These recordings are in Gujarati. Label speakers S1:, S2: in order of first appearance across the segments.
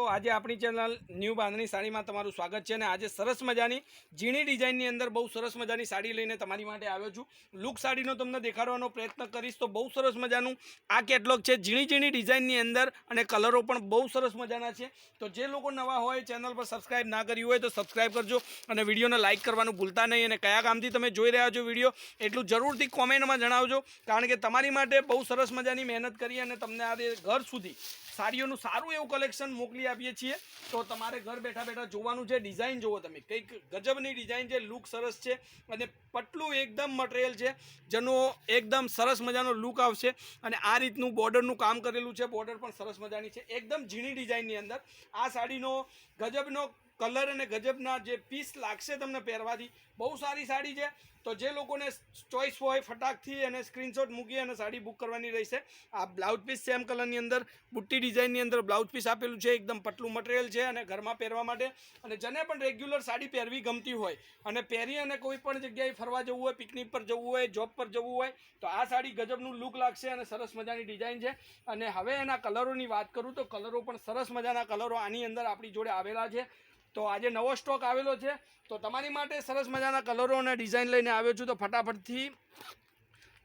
S1: તો આજે આપણી ચેનલ ન્યૂ બાંધણી સાડીમાં તમારું સ્વાગત છે અને આજે સરસ મજાની ઝીણી ડિઝાઇનની અંદર બહુ સરસ મજાની સાડી લઈને તમારી માટે આવ્યો છું. લુક સાડીનો તમને દેખાડવાનો પ્રયત્ન કરીશ તો બહુ સરસ મજાનું આ કેટલોગ છે ઝીણી ઝીણી ડિઝાઇનની અંદર અને કલરો પણ બહુ સરસ મજાના છે. તો જે લોકો નવા હોય, ચેનલ પર સબસ્ક્રાઇબ ના કર્યું હોય તો સબસ્ક્રાઇબ કરજો અને વિડીયોને લાઇક કરવાનું ભૂલતા નહીં અને કયા કામથી તમે જોઈ રહ્યા છો વીડિયો એટલું જરૂરથી કોમેન્ટમાં જણાવજો, કારણ કે તમારી માટે બહુ સરસ મજાની મહેનત કરી અને તમને આ ઘર સુધી સાડીઓનું સારું એવું કલેક્શન મોકલી આપીએ છીએ. તો તમારે ઘર બેઠા બેઠા જોવાનું છે ડિઝાઇન જોવો તમે. કંઈક ગજબની ડિઝાઇન છે લુક સરસ છે અને પટલું એકદમ મટીરિયલ છે, જેનો એકદમ સરસ મજાનો લુક આવશે અને આ રીતનું બોર્ડરનું કામ કરેલું છે, બોર્ડર પણ સરસ મજાની છે. એકદમ ઝીણી ડિઝાઇનની અંદર. આ સાડીનો ગજબનો કલર અને ગજબના જે પીસ લાગશે તમને પહેરવાથી, બહુ સારી સાડી છે. તો જે લોકોને ચોઈસ હોય, ફટાકથી અને સ્ક્રીનશોટ મૂકી અને સાડી બુક કરવાની રહેશે. આ બ્લાઉઝ પીસ સેમ કલરની અંદર. બુટ્ટી ડિઝાઇનની અંદર બ્લાઉઝ પીસ આપેલું છે. એકદમ પટલું મટીરિયલ છે અને ઘરમાં પહેરવા માટે. અને જેને પણ રેગ્યુલર સાડી પહેરવી ગમતી હોય અને પહેરી અને કોઈ પણ જગ્યાએ ફરવા જવું હોય, પિકનિક પર જવું હોય, જોબ પર જવું હોય, તો આ સાડી ગજબનું લુક લાગશે અને સરસ મજાની ડિઝાઇન છે. અને હવે એના કલરોની વાત કરું તો કલરો પણ સરસ મજાના કલરો આની અંદર આપણી જોડે આવેલા છે. તો આજે નવો સ્ટોક આવેલો છે. તો તમારી માટે સરસ મજાના કલરો અને ડિઝાઇન લઈને આવ્યો છું. તો ફટાફટથી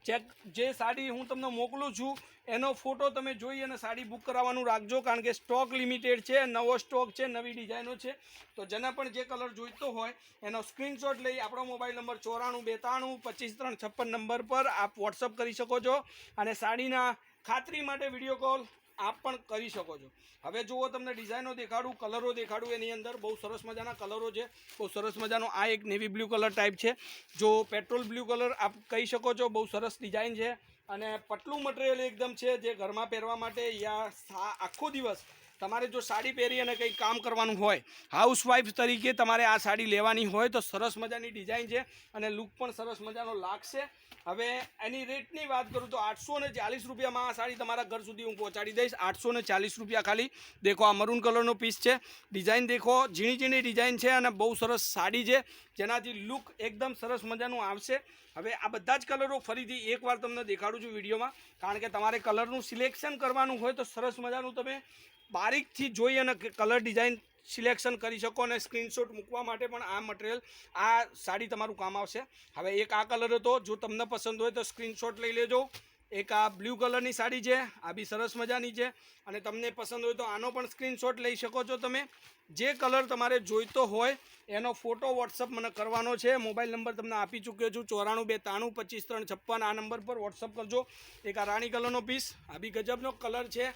S1: ચેક જે સાડી હું તમને મોકલું છું, એનો ફોટો તમે જોઈ અને સાડી બુક કરાવવાનું રાખજો, કારણ કે સ્ટોક લિમિટેડ છે, નવો સ્ટોક છે, નવી ડિઝાઇનો છે. તો જેના પણ જે કલર જોઈતો હોય, એનો સ્ક્રીનશોટ લઈ આપણો મોબાઈલ નંબર ચોરાણું, બેતાણું, પચીસ ત્રણ, છપ્પન નંબર પર આપ વોટ્સઅપ કરી શકો છો. અને સાડીના ખાતરી માટે વીડિયો કોલ આપ પણ કરી શકો છો. હવે જુઓ તમને ડિઝાઇનો દેખાડું, કલરો દેખાડું એની અંદર. બહુ સરસ મજાના કલરો છે. બહુ સરસ મજાનો આ એક નેવી બ્લુ કલર ટાઈપ છે. જો પેટ્રોલ બ્લુ કલર આપ કહી શકો છો, બહુ સરસ ડિઝાઇન છે. અને પટલું મટીરિયલ એકદમ છે જે ઘરમાં પહેરવા માટે યા આખો દિવસ તમારે જો સાડી પહેરી અને કંઈ કામ કરવાનું હોય હાઉસવાઈફ તરીકે તમારે આ સાડી લેવાની હોય તો સરસ મજાની ડિઝાઇન છે અને લુક પણ સરસ મજાનો લાગશે. હવે એની રેટની વાત કરું તો આઠસો ને ચાલીસ રૂપિયામાં આ સાડી તમારા ઘર સુધી હું પહોંચાડી દઈશ. આઠસો ને ચાલીસ રૂપિયા ખાલી. દેખો, આ મરૂન કલરનો પીસ છે. ડિઝાઇન દેખો, ઝીણી ઝીણી ડિઝાઇન છે અને બહુ સરસ સાડી છે, જેનાથી લુક એકદમ સરસ મજાનું આવશે. હવે આ બધા જ કલરો ફરીથી એકવાર તમને દેખાડું છું વિડીયોમાં. કારણ કે તમારે કલરનું સિલેક્શન કરવાનું હોય તો સરસ મજાનું તમે બારીકથી જોઈ અને કલર ડિઝાઇન સિલેક્શન કરી શકો અને સ્ક્રીનશોટ મૂકવા માટે પણ આ મટીરિયલ આ સાડી તમારું કામ આવશે. હવે એક આ કલર હતો, જો તમને પસંદ હોય તો સ્ક્રીનશોટ લઈ લેજો. એક આ બ્લુ કલરની સાડી છે, આ બી સરસ મજાની છે. અને તમને પસંદ હોય તો આનો પણ સ્ક્રીનશોટ લઈ શકો છો તમે. જે કલર તમારે જોઈતો હોય, એનો ફોટો વોટ્સઅપ મને કરવાનો છે. મોબાઈલ નંબર તમને આપી ચૂક્યો છું, ચોરાણું બે ત્રાણું, પચીસ ત્રણ છપ્પન. આ નંબર પર વોટ્સઅપ કરજો. એક આ રાણી કલરનો પીસ આ બી ગજબનો કલર છે.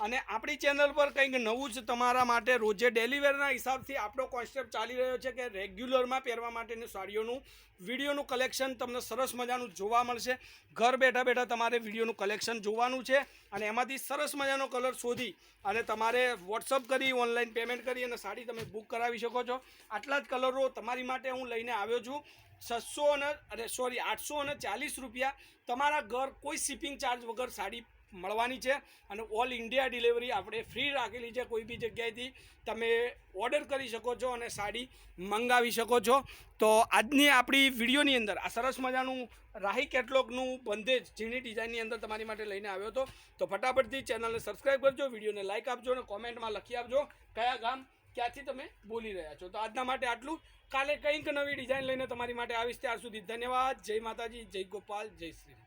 S1: અને આપણી ચેનલ પર કંઈક નવું જ તમારા માટે રોજે ડેલીવેરના હિસાબથી આપણો કોન્સેપ્ટ ચાલી રહ્યો છે કે રેગ્યુલરમાં પહેરવા માટેની સાડીઓનું વિડીયોનું કલેક્શન તમને સરસ મજાનું જોવા મળશે. ઘર બેઠા બેઠા તમારે વિડીયોનું કલેક્શન જોવાનું છે અને એમાંથી સરસ મજાનો કલર શોધી અને તમારે વોટ્સઅપ કરી ઓનલાઈન પેમેન્ટ કરી અને સાડી તમે બુક કરાવી શકો છો. આટલા જ કલરો તમારી માટે હું લઈને આવ્યો છું. છસો અને અરે સોરી આઠસો અને ચાલીસ રૂપિયા તમારા ઘર કોઈ શિપિંગ ચાર્જ વગર સાડી મળવાની છે અને ઓલ ઇન્ડિયા ડિલિવરી આપણે ફ્રી રાખેલી છે કોઈ બી જગ્યાએથી. તમે ઓર્ડર કરી શકો છો અને સાડી મંગાવી શકો છો. તો આજની આપણી વિડીયોની અંદર, આ સરસ મજાનું રાહી કેટલોગનું બંધેજ ઝીણી ડિઝાઇનની અંદર તમારી માટે લઈને આવ્યો હતો. તો ફટાફટથી ચેનલને સબસ્ક્રાઈબ કરજો, વિડીયોને લાઇક આપજો અને કોમેન્ટમાં લખી આપજો કયા ગામ ક્યાંથી તમે બોલી રહ્યા છો. તો આજના માટે આટલું. કાલે કંઈક નવી ડિઝાઇન લઈને તમારી માટે આવીશ. ત્યાર સુધી ધન્યવાદ. જય માતાજી, જય ગોપાલ, જય શ્રી.